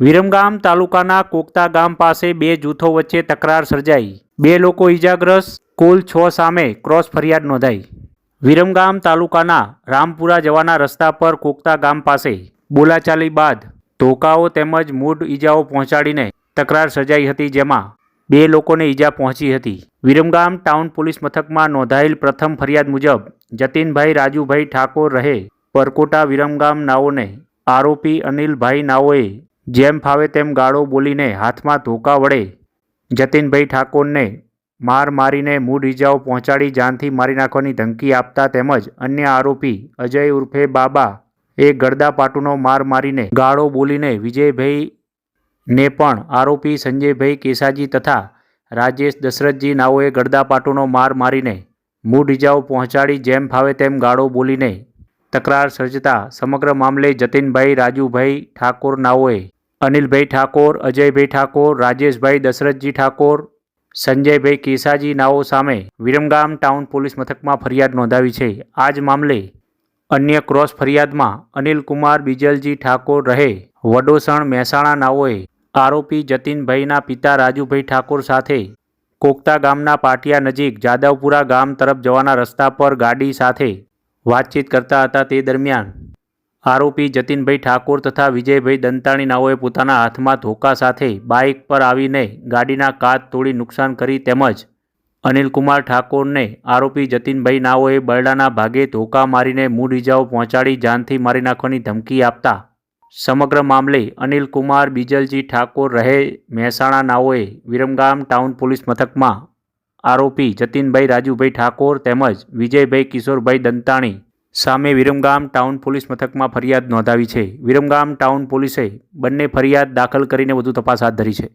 વિરમગામ તાલુકાના કોકતા ગામ પાસે બે જૂથો વચ્ચે તકરાર સર્જાઈ. બે લોકો ઇજાગ્રસ્ત કુલ છ સામે ક્રોસ ફરિયાદ નોંધાઈ. વિરમગામ તાલુકાના રામપુરા જવાના રસ્તા પર કોકતા ગામ પાસે બોલાચાલી બાદ ધોકાઓ તેમજ મૂળ ઈજાઓ પહોંચાડીને તકરાર સર્જાઈ હતી જેમાં બે લોકોને ઈજા પહોંચી હતી. વિરમગામ ટાઉન પોલીસ મથકમાં નોંધાયેલ પ્રથમ ફરિયાદ મુજબ જતીનભાઈ રાજુભાઈ ઠાકોર રહે પરકોટા વિરમગામ નાઓને આરોપી અનિલભાઈ નાઓએ જેમ ફાવે તેમ ગાળો બોલીને હાથમાં ધોકા વડે જતીનભાઈ ઠાકોરને માર મારીને મૂળ ઇજાઓ પહોંચાડી જાનથી મારી નાખવાની ધમકી આપતા તેમજ અન્ય આરોપી અજય ઉર્ફે બાબા એ ગરદા પાટુનો માર મારીને ગાળો બોલીને વિજયભાઈ ને પણ આરોપી સંજયભાઈ કેસાજી તથા રાજેશ દશરથજી નાઓએ ગરદાપાટુનો માર મારીને મૂળ ઇજાઓ પહોંચાડી જેમ ફાવે તેમ ગાળો બોલીને તકરાર સર્જતા સમગ્ર મામલે જતીનભાઈ રાજુભાઈ ઠાકોર નાઓએ અનિલભાઈ ઠાકોર, અજયભાઈ ઠાકોર, રાજેશભાઈ દશરથજી ઠાકોર, સંજયભાઈ કેસાજી નાઓ સામે વિરમગામ ટાઉન પોલીસ મથકમાં ફરિયાદ નોંધાવી છે. આ જ મામલે અન્ય ક્રોસ ફરિયાદમાં અનિલકુમાર બીજલજી ઠાકોર રહે. વડોસણ મહેસાણા નાઓએ આરોપી જતીનભાઈના પિતા રાજુભાઈ ઠાકોર સાથે કોકતા ગામના પાટિયા નજીક જાદવપુરા ગામ તરફ જવાના રસ્તા પર ગાડી સાથે વાતચીત કરતા હતા. તે દરમિયાન આરોપી જતીનભાઈ ઠાકોર તથા વિજયભાઈ દંતાણી નાઓએ પોતાના હાથમાં ધોકા સાથે બાઇક પર આવીને ગાડીના કાચ તોડી નુકસાન કરી તેમજ અનિલકુમાર ઠાકોરને આરોપી જતીનભાઈ નાઓએ બરડાના ભાગે ધોકા મારીને મૂળ ઇજાઓ પહોંચાડી જાનથી મારી નાખવાની ધમકી આપતા સમગ્ર મામલે અનિલકુમાર બીજલજી ઠાકોર રહે મહેસાણા નાઓએ વિરમગામ ટાઉન પોલીસ મથકમાં આરોપી જતીનભાઈ રાજુભાઈ ઠાકોર તેમજ વિજયભાઈ કિશોરભાઈ દંતાણી સામે વિરમગામ ટાઉન પોલીસ મથકમાં ફરિયાદ નોંધાવી છે. વિરમગામ ટાઉન પોલીસે બંને ફરિયાદ દાખલ કરીને વધુ તપાસ હાથ ધરી છે.